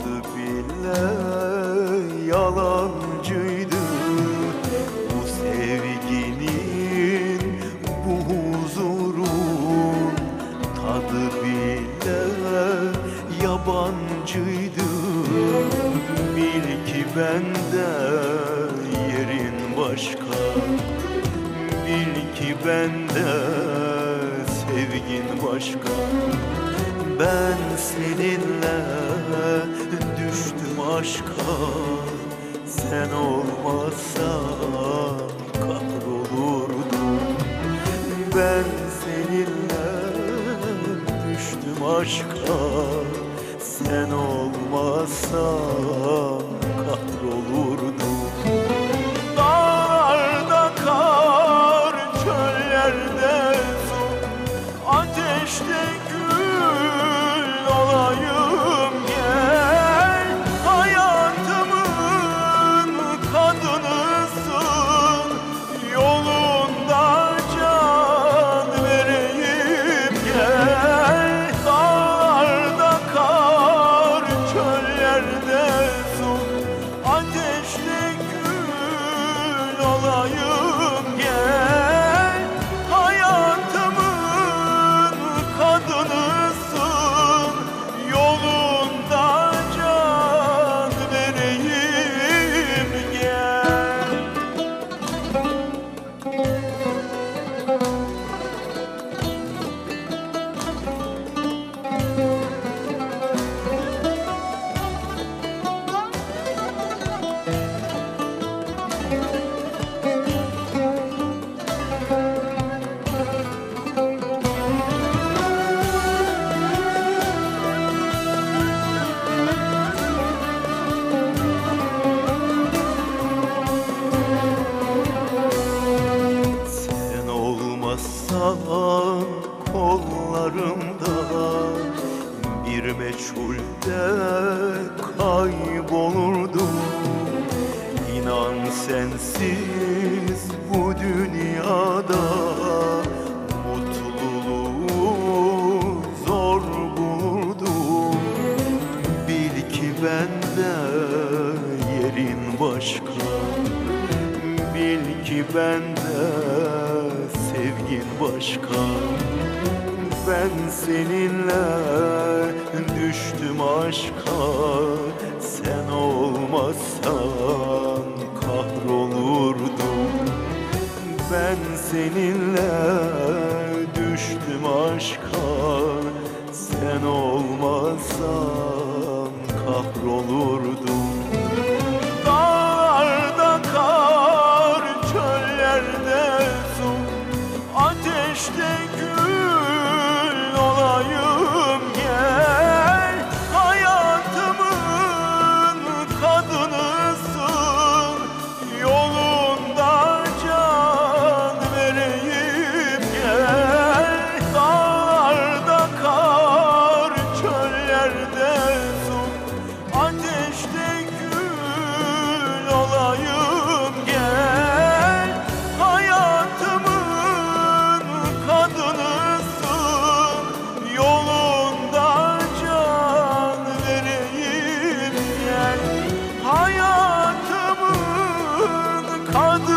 Adı bile yalancıydı. Bu sevginin bu huzurun Tadı bile yabancıydı. Bil ki bende yerin başka. Bil ki bende sevgin başka. Ben seninle düştüm aşka. Sen olmazsan kahrolurdum. Ben seninle düştüm aşka. Sen olmazsan kahrolurdum. Dağlarda kar, çöllerde su Ateşte olmazsan kollarımda. Bir meçhulde kaybolurdum İnan sensiz bu dünyada Mutluluğu zor bulurdum Bil ki bende yerin başka. Bil ki bende sevgin başka? Ben seninle düştüm aşka. Sen olmazsan kahrolurdum. Ben seninle düştüm aşka. Sen olmazsan Oh.